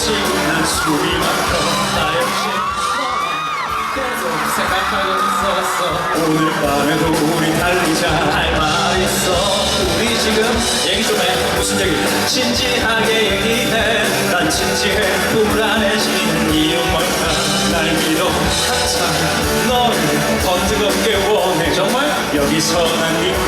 지난 숨이 막혀 나 역시 계속 생각하고 있었어 오늘 밤에도 우리 달리자. 할 말 있어. 우리 지금 얘기 좀해. 무슨 얘기? 진지하게 얘기해. 난 진지해. 불안해지는 이유 뭘까 날 믿어. 가자 너를 더 뜨겁게 원해. 정말? 여기서 난 믿고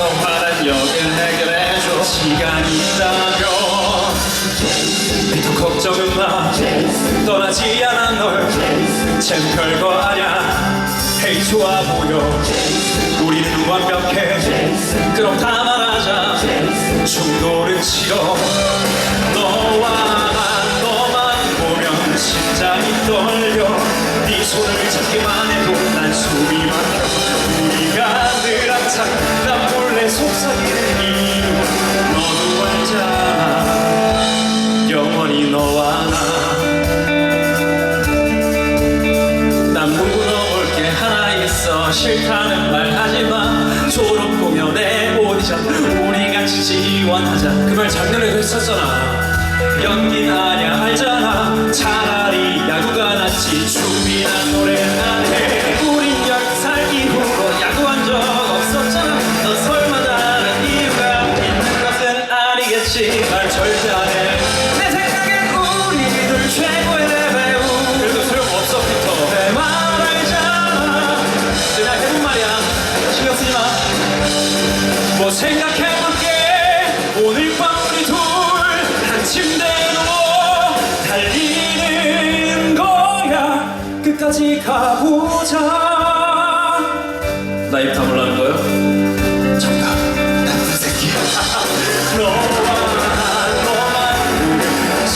화난 여길 해결해줘 시간이 있다면 또 걱정은 마. 떠나지 않아 널쟨 별거 아냐. 헤이 좋아 보여. 우리는 완벽해. 그럼 다 말하자. 충돌은 싫어 싫다는 말 하지마. 졸업 공연에 오디션. 우리 같이 지원하자. 그 말 작년에도 했었잖아. 연기 아냐 알잖아. 차 뭐 생각해볼게. 오늘 밤 우리 둘한 침대에 달리는 거야. 끝까지 가보자. 나 입 다물라는 거요? 정답 나쁜 새끼야. 나 너만. 보면 심